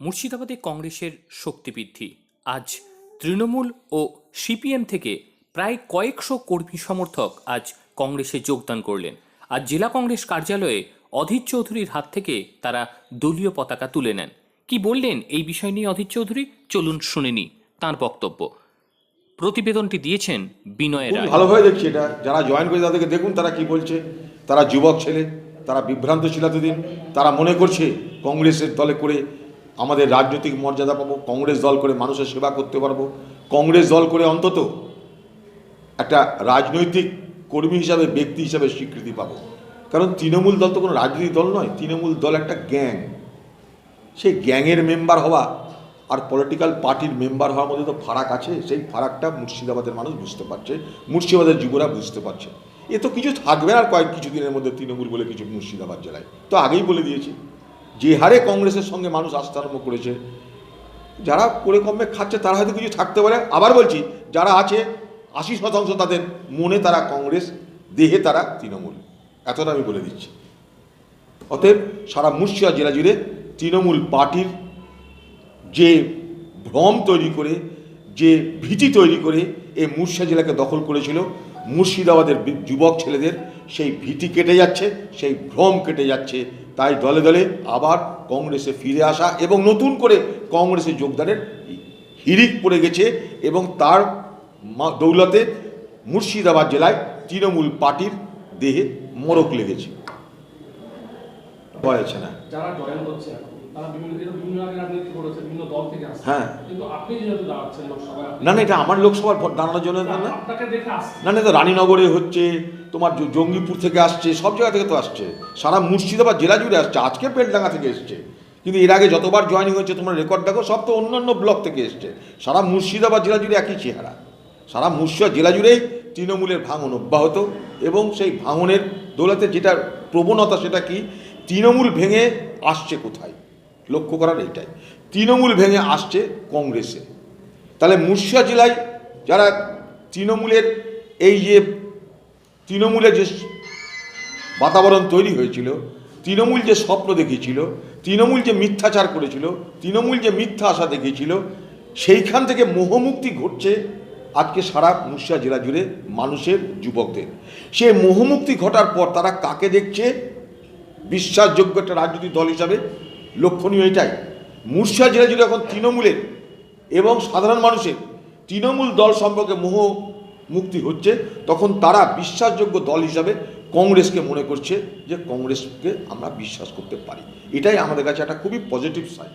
মুর্শিদাবাদে কংগ্রেসের শক্তি বৃদ্ধি। আজ তৃণমূল ও সিপিএম থেকে প্রায় কয়েকশো কর্মী সমর্থক আজ কংগ্রেসে যোগদান করলেন। আজ জেলা কংগ্রেস কার্যালয়ে অধীর চৌধুরীর হাত থেকে তারা দলীয় পতাকা তুলে নেন। কি বললেন এই বিষয় নিয়ে অধীর চৌধুরী? চলুন শুনে নি তাঁর বক্তব্য। প্রতিবেদনটি দিয়েছেন বিনয় রায়। ভালোভাবে দেখছি এটা। যারা জয়েন করেছে তাদেরকে দেখুন তারা কি বলছে। তারা যুবক ছেলে তারা বিভ্রান্ত ছিল এতদিন। তারা মনে করছে কংগ্রেসের দলে করে আমাদের রাজনৈতিক মর্যাদা পাবো, কংগ্রেস দল করে মানুষের সেবা করতে পারব। কংগ্রেস দল করে অন্তত একটা রাজনৈতিক কর্মী হিসাবে, ব্যক্তি হিসাবে স্বীকৃতি পাবো। কারণ তৃণমূল দল তো কোনো রাজনৈতিক দল নয়, তৃণমূল দল একটা গ্যাং। সেই গ্যাংয়ের মেম্বার হওয়া আর পলিটিক্যাল পার্টির মেম্বার হওয়ার মধ্যে তো ফারাক আছে, সেই ফারাকটা মুর্শিদাবাদের মানুষ বুঝতে পারছে, মুর্শিদাবাদের যুবরা বুঝতে পারছে। এ তো কিছু থাকবে না আর কয়েক কিছু দিনের মধ্যে তৃণমূল বলে কিছু মুর্শিদাবাদ জেলায়। তো আগেই বলে দিয়েছি। যে হারে কংগ্রেসের সঙ্গে মানুষ আসতে আরম্ভ করেছে, যারা করে কমে খাচ্ছে তারা হয়তো কিছু থাকতে পারে। আবার বলছি, যারা আছে, আশি শতাংশ তাদের মনে তারা কংগ্রেস, দেহে তারা তৃণমূল। এতটা আমি বলে দিচ্ছি। অতএব সারা মুর্শিদাবাদ জেলা জুড়ে তৃণমূল পার্টির যে ভ্রম তৈরি করে, যে ভীতি তৈরি করে, এই মুর্শিদা জেলাকে দখল করেছিল মুর্শিদাবাদের যুবক ছেলেদের সেই ভীতি কেটে যাচ্ছে, সেই ভ্রম কেটে যাচ্ছে। তাই দলে দলে আবার কংগ্রেসে ফিরে আসা এবং নতুন করে কংগ্রেসে যোগদানের হিরিক পড়ে গেছে এবং তার দৌলতে মুর্শিদাবাদ জেলায় তৃণমূল পার্টির দেহে মরক লেগেছে। হয়েছে না? যারা জয়েন করছে হ্যাঁ। না না এটা আমার লোকসভার ভোট দাঁড়ানোর জন্য না না। তো রানীনগরে হচ্ছে তোমার জঙ্গিপুর থেকে আসছে সব জায়গা থেকে তো আসছে। সারা মুর্শিদাবাদ জেলা জুড়ে আসছে আজকে পেটডাঙ্গা থেকে এসছে। কিন্তু এর আগে যতবার জয়েনিং হয়েছে তোমার রেকর্ড দেখো সব তো অন্যান্য ব্লক থেকে এসছে। সারা মুর্শিদাবাদ জেলা জুড়ে একই চেহারা। সারা মুর্শিদাবাদ জেলা জুড়েই তৃণমূলের ভাঙন অব্যাহত এবং সেই ভাঙনের দৌলতে যেটা প্রবণতা সেটা কি? তৃণমূল ভেঙে আসছে কোথায়? লক্ষ্য করার এইটাই। তৃণমূল ভেঙে আসছে কংগ্রেসে। তাহলে মুর্শিদা জেলায় যারা তৃণমূলের এই যে তৃণমূলের যে বাতাবরণ তৈরি হয়েছিল, তৃণমূল যে স্বপ্ন দেখিয়েছিল, তৃণমূল যে মিথ্যাচার করেছিল, তৃণমূল যে মিথ্যা আশা দেখিয়েছিল, সেইখান থেকে মোহমুক্তি ঘটছে আজকে সারা মুর্শিদা জেলা জুড়ে মানুষের, যুবকদের। সে মোহমুক্তি ঘটার পর তারা কাকে দেখছে? বিশ্বাসযোগ্য একটা রাজনৈতিক দল হিসাবে লক্ষণীয় এটাই। মুর্শিদা জেলা জুড়ে এখন তৃণমূলের এবং সাধারণ মানুষের তৃণমূল দল সম্পর্কে মোহ মুক্তি হচ্ছে, তখন তারা বিশ্বাসযোগ্য দল হিসাবে কংগ্রেসকে মনে করছে যে কংগ্রেসকে আমরা বিশ্বাস করতে পারি। এটাই আমাদের কাছে একটা খুবই পজিটিভ সাইন